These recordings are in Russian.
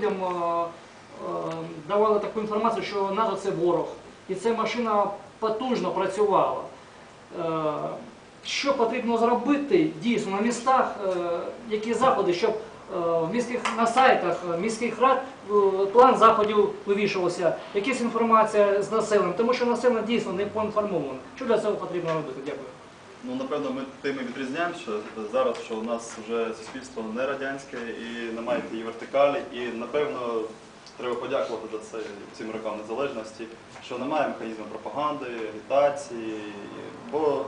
людям е, е, давали таку інформацію, що НАТО це ворог. І ця машина потужно працювала. Е, Що потрібно зробити дійсно на містах, які заходи, щоб в міських на сайтах міських рад план заходів вивішувався, якась інформація з населенням, тому що населення дійсно не поінформоване. Що для цього потрібно робити? Дякую. Ну, напевно, ми тим і відрізняємося зараз, що у нас вже суспільство не радянське і немає тієї вертикалі. І напевно треба подякувати за це цим рокам незалежності, що немає механізму пропаганди, агітації. Бо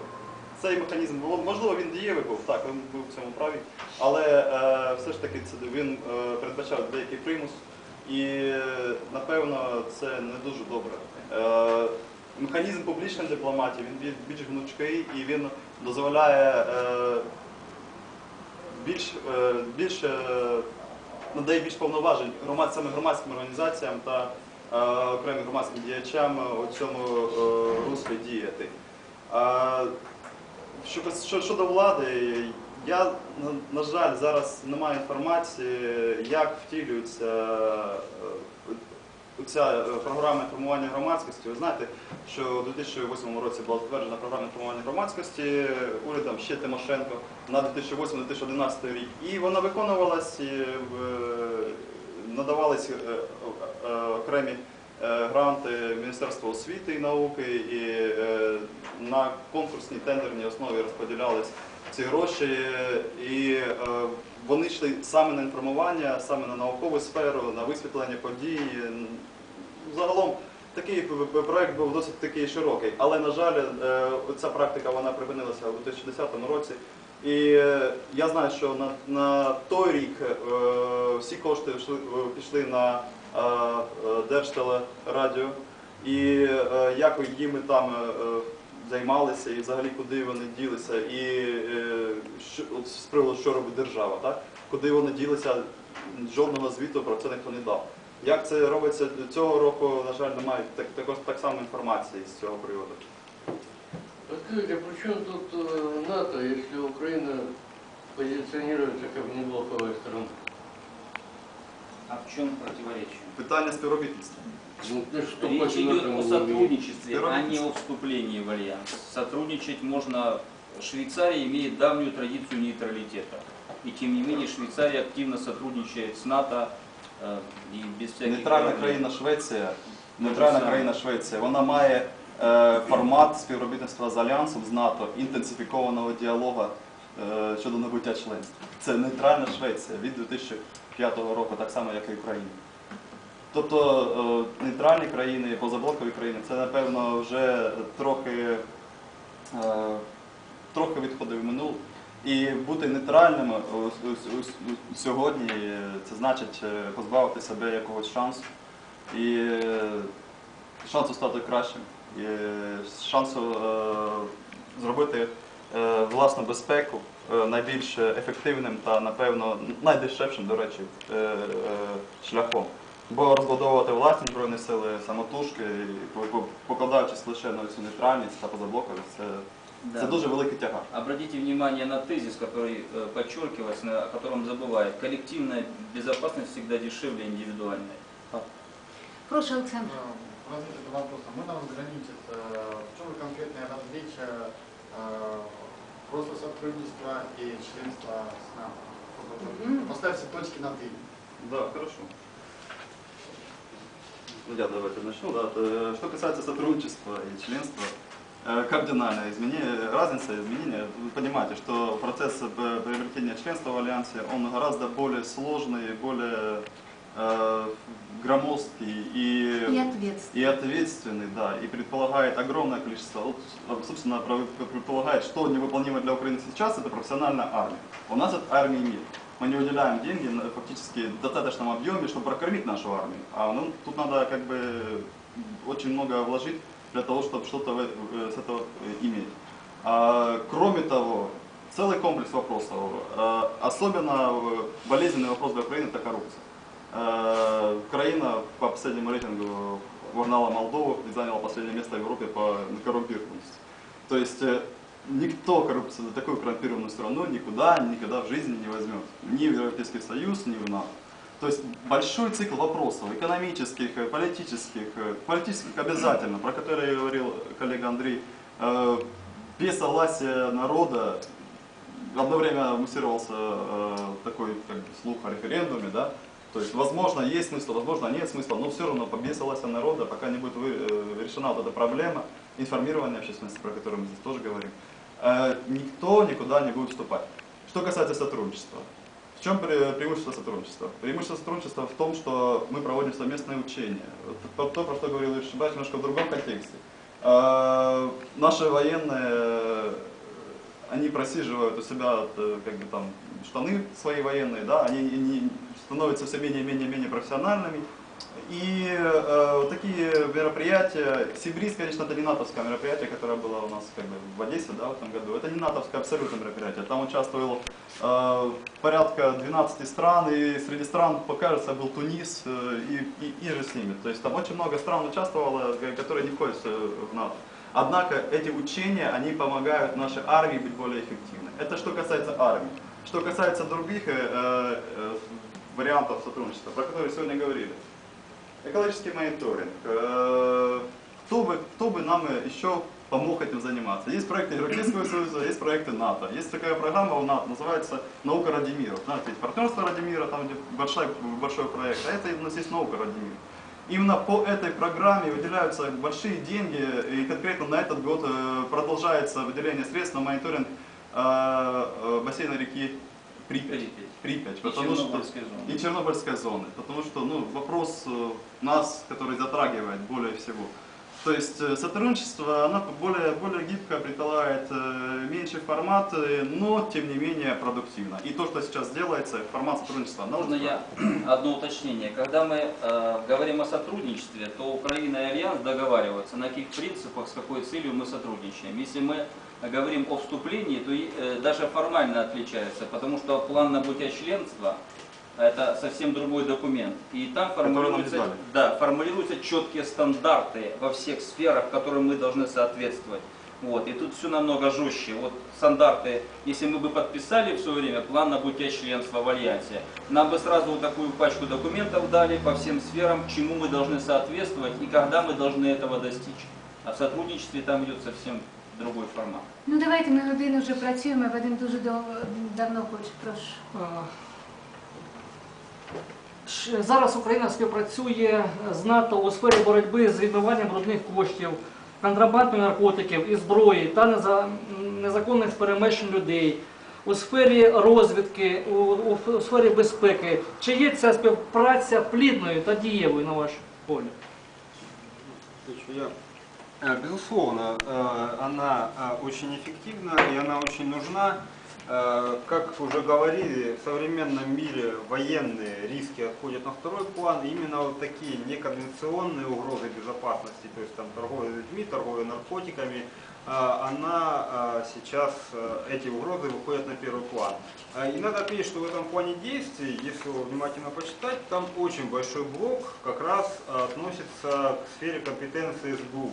цей механізм можливо він дієвий був, так, він був в цьому праві, але е, все ж таки це він е, передбачав деякий примус. І напевно це не дуже добре. Е, Механізм публічної дипломатії він більш гнучкий і він дозволяє е, більш, е, більш, е, надає більш повноважень саме громадським організаціям та окремим громадським діячам у цьому руслі діяти. Щодо влади, я, на, жаль, зараз не маю інформації, як втілюється е, ця е, програма інформування громадськості. Ви знаєте, що у 2008 році була затверджена програма інформування громадськості урядом ще Тимошенко на 2008-2011 рік. І вона виконувалась, і, е, надавались е, е, окремі е, гранти Міністерства освіти і науки, і е, на конкурсній тендерній основі розподілялись ці гроші. І е, вони йшли саме на інформування, саме на наукову сферу, на висвітлення подій. Загалом такий проект був досить такий широкий, але на жаль, е, ця практика вона припинилася у 2010 році. І е, я знаю, що на, на той рік е, всі кошти пішли на Держтелерадіо, і як їми там займалися, і взагалі куди вони ділися, і що, з приводу, що робить держава, так? куди вони ділися, жодного звіту про це ніхто не дав. Як це робиться цього року, на жаль, немає так, також так само інформації з цього приводу. Подскажите, а при чем тут э, НАТО, если Украина позиционируется как неблоковая страна? А в чем противоречие? Питання співробітництва. Ну, ты что Речь против идет НАТО о могу иметь? сотрудничестве, а не Сотрудничество. о вступлении в альянс. Сотрудничать можно. Швейцария имеет давнюю традицию нейтралитета. И тем не менее Швейцария активно сотрудничает с НАТО э, и без всяких Нейтральна проблем. країна Швеція, нейтральна країна Швеція, вона має е, формат співробітництва з Альянсом, з НАТО, інтенсифікованого діалогу е, щодо набуття членства. Це нейтральна Швеція від 2005 року, так само як і Україна. Тобто е, нейтральні країни, позаблокові країни, це напевно вже трохи, е, трохи відходив в минуле. І бути нейтральним у- сьогодні е, це значить е, позбавити себе якогось шансу і е, шансу стати кращим, і е, шансу е, зробити е, власну безпеку е, найбільш ефективним та, напевно, найдешевшим, до речі, е, е, шляхом. Бо розбудовувати власні збройні сили самотужки, покладаючись лише на цю нейтральність та позаблоковість, Да. це дуже великий тягар. Обратите внимание на тезис, который э, подчеркивается, на- о котором забывают. Коллективная безопасность всегда дешевле индивидуальной. Прошу, Олександр. А, Разве это вопрос, а можно разграничить, э, в чем конкретное различие э, просто сотрудничества и членства с НАТО? Мгм. Поставьте точки над «и». Да, хорошо. Ну, Я давайте начну. Да. Э, Что касается сотрудничества и членства, э, кардинальное изменение, разница изменения, вы понимаете, что процесс э, приобретения членства в Альянсе, он гораздо более сложный, более э, громоздкий и, И ответственность. и ответственный, да, и предполагает огромное количество, вот, собственно, предполагает, что невыполнимо для Украины сейчас, это профессиональная армия. У нас этой армии нет. Мы не выделяем деньги фактически в достаточном объеме, чтобы прокормить нашу армию. А ну, тут надо как бы очень много вложить для того, чтобы что-то э, с этого э, иметь. А, кроме того, целый комплекс вопросов. А, особенно э, болезненный вопрос для Украины – это коррупция. Э, Украина по последнему рейтингу вогнала Молдову и заняла последнее место в Европе по коррумпированности. То есть э, никто коррупцию, такую коррумпированную страну никуда, никогда в жизни не возьмет. Ни в Европейский Союз, ни в НАТО. То есть большой цикл вопросов, экономических, э, политических, э, политических обязательно, про которые говорил коллега Андрей, э, без согласия народа одно время муссировался такой как бы, слух о референдуме, да, то есть, возможно, есть смысл, возможно, нет смысла, но все равно без согласия народа, пока не будет решена вот эта проблема информирования общественности, про которую мы здесь тоже говорим, никто никуда не будет вступать. Что касается сотрудничества. В чем пре- преимущество сотрудничества? Преимущество сотрудничества в том, что мы проводим совместные учения. Вот То, про что говорил Юрий немножко в другом контексте. Э, Наши военные, они просиживают у себя э, как бы там штаны свои военные, да, они не- становятся все менее, менее, менее профессиональными. И э, такие мероприятия, Сибриз, конечно, это не натовское мероприятие, которое было у нас как бы в Одессе да, в этом году. Это не натовское абсолютно мероприятие. Там участвовало э, порядка 12 стран, и среди стран, покажется, был Тунис э, и, и, и же с ними. То есть там очень много стран участвовало, которые не входят э, в НАТО. Однако эти учения, они помогают нашей армии быть более эффективной. Это что касается армии. Что касается других э, э, вариантов сотрудничества, про которые сегодня говорили. Экологический мониторинг. Э, Кто бы, кто бы нам еще помог этим заниматься? Есть проекты Европейского Союза, есть проекты НАТО. Есть такая программа у НАТО, называется «Наука ради мира». Знаете, есть партнерство ради мира, там где большой, большой проект, а это у нас есть «Наука ради мира». Именно по этой программе выделяются большие деньги, и конкретно на этот год э, продолжается выделение средств на мониторинг э, э, бассейна реки Припять. Припять. И Потому что Чернобыльской зоны. и Чернобыльской зоны. Потому что ну, вопрос нас, который затрагивает более всего. То есть э, сотрудничество, оно более, более гибко предполагает э, меньший формат, э, но тем не менее продуктивно. И то, что сейчас делается, формат сотрудничества, оно Можно я одно уточнение? Когда мы э, говорим о сотрудничестве, то Украина и Альянс договариваются, на каких принципах, с какой целью мы сотрудничаем. Если мы говорим о вступлении, то э, даже формально отличается, потому что план набытия членства это совсем другой документ. И там формулируются, да, формулируются четкие стандарты во всех сферах, которым мы должны соответствовать. Вот. И тут все намного жестче. Вот стандарты, если мы бы подписали в свое время план набытия членства в Альянсе, нам бы сразу вот такую пачку документов дали по всем сферам, чему мы должны соответствовать и когда мы должны этого достичь. А в сотрудничестве там идет совсем другой формат. Ну давайте ми годину вже працюємо, Вадим дуже давно хоче, прошу. Е, Ш- Зараз Україна співпрацює з НАТО у сфері боротьби з відмиванням брудних коштів, контрабандою наркотиків і зброї та неза- незаконних перемещень людей, у сфері розвідки, у, у, у сфері безпеки. Чи є ця співпраця плідною та дієвою на ваш погляд? Отвечу я. Э, Безусловно, э, она э, очень эффективна и она очень нужна. Э, Как уже говорили, в современном мире военные риски отходят на второй план. Именно вот такие неконвенционные угрозы безопасности, то есть там торговля людьми, торговля наркотиками, э, она э, сейчас, эти угрозы выходят на первый план. И надо отметить, что в этом плане действий, если его внимательно почитать, там очень большой блок как раз относится к сфере компетенции СБУ.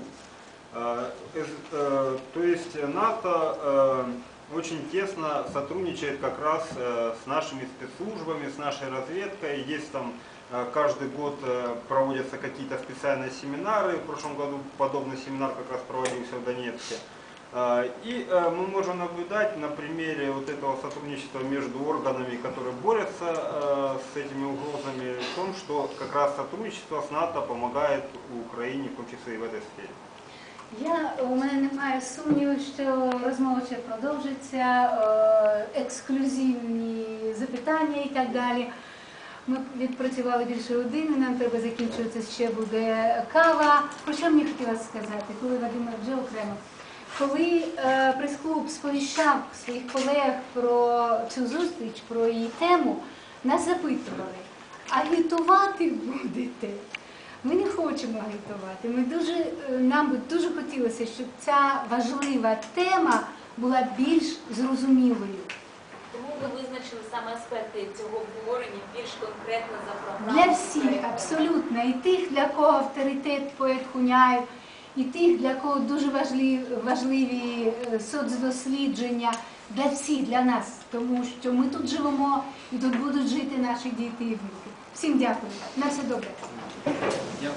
То есть НАТО очень тесно сотрудничает как раз э, с нашими спецслужбами, с нашей разведкой. Есть там э, каждый год э, проводятся какие-то специальные семинары. В прошлом году подобный семинар как раз проводился в Донецке. И мы можем наблюдать на примере вот этого сотрудничества между органами, которые борются с этими угрозами, в том, что как раз сотрудничество с НАТО помогает Украине, в том числе и в этой сфере. Я у мене немає сумніву, що розмова ще продовжиться, е, ексклюзивні запитання і так далі. Ми відпрацювали більше години, нам треба закінчуватися, ще буде кава. Про що мені хотілося сказати, коли Вадим вже окремо. Коли е, прес-клуб сповіщав своїх колег про цю зустріч, про її тему, нас запитували, агітувати будете? Ми не хочемо агітувати. Ми дуже, е, нам би дуже хотілося, щоб ця важлива тема була більш зрозумілою. Тому ви визначили саме аспекти цього обговорення більш конкретно за програмою. Для всіх, абсолютно, і тих, для кого авторитет поет Хуняєв, і тих, для кого дуже важливі, важливі е, соцдослідження, для всіх, для нас, тому що ми тут живемо і тут будуть жити наші діти і внуки. Всім дякую. На все добре. Я